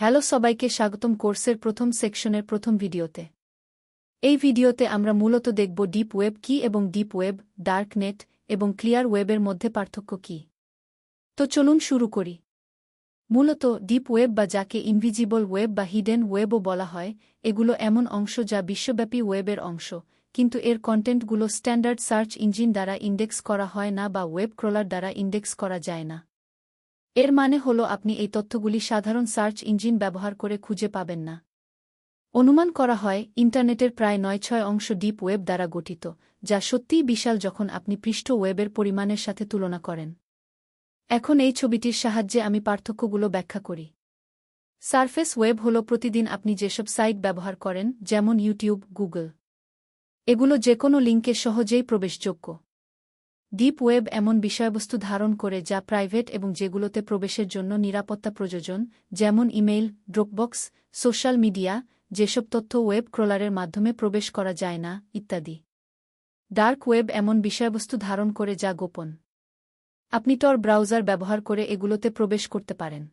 Hello সবাইকে স্বাগতম কোর্সের প্রথম সেকশনের প্রথম ভিডিওতে। এই ভিডিওতে আমরা মূলত দেখব ডিপ ওয়েব কি এবং ডিপ ওয়েব, ডার্ক নেট এবং ক্লিয়ার ওয়েবের মধ্যে পার্থক্য কি। তো চলুন শুরু করি। মূলত ডিপ ওয়েব বা যাকে ইনভিজিবল ওয়েব বা হিডেন ওয়েবও বলা হয়, এগুলো এমন অংশ যা বিশ্বব্যাপী ওয়েবের অংশ, কিন্তু এর কন্টেন্টগুলো স্ট্যান্ডার্ড সার্চ ইঞ্জিন দ্বারা ইন্ডেক্স করা হয় না বা ওয়েব ক্রলার দ্বারা ইন্ডেক্স করা যায় না। এর মানে হল আপনি এই তথ্যগুলি সাধারণ সার্চ ইঞ্জিন ব্যবহার করে খুঁজে পাবেন না। অনুমান করা হয়, ইন্টারনেটের প্রায় নয় ছয় অংশ ডিপ ওয়েব দ্বারা গঠিত, যা সত্যিই বিশাল যখন আপনি পৃষ্ঠ ওয়েবের পরিমাণের সাথে তুলনা করেন। এখন এই ছবিটির সাহায্যে আমি পার্থক্যগুলো ব্যাখ্যা করি। সারফেস ওয়েব হল প্রতিদিন আপনি যেসব সাইট ব্যবহার করেন, যেমন ইউটিউব, গুগল। এগুলো যে কোনো লিঙ্কে সহজেই প্রবেশযোগ্য। ডিপ ওয়েব এমন বিষয়বস্তু ধারণ করে যা প্রাইভেট এবং যেগুলোতে প্রবেশের জন্য নিরাপত্তা প্রয়োজন, যেমন ইমেইল ড্রপবক্স সোশ্যাল মিডিয়া যেসব তথ্য ওয়েব ক্রলারের মাধ্যমে প্রবেশ করা যায় না, ইত্যাদি। ডার্ক ওয়েব এমন বিষয়বস্তু ধারণ করে যা গোপন। আপনি টর ব্রাউজার ব্যবহার করে এগুলোতে প্রবেশ করতে পারেন।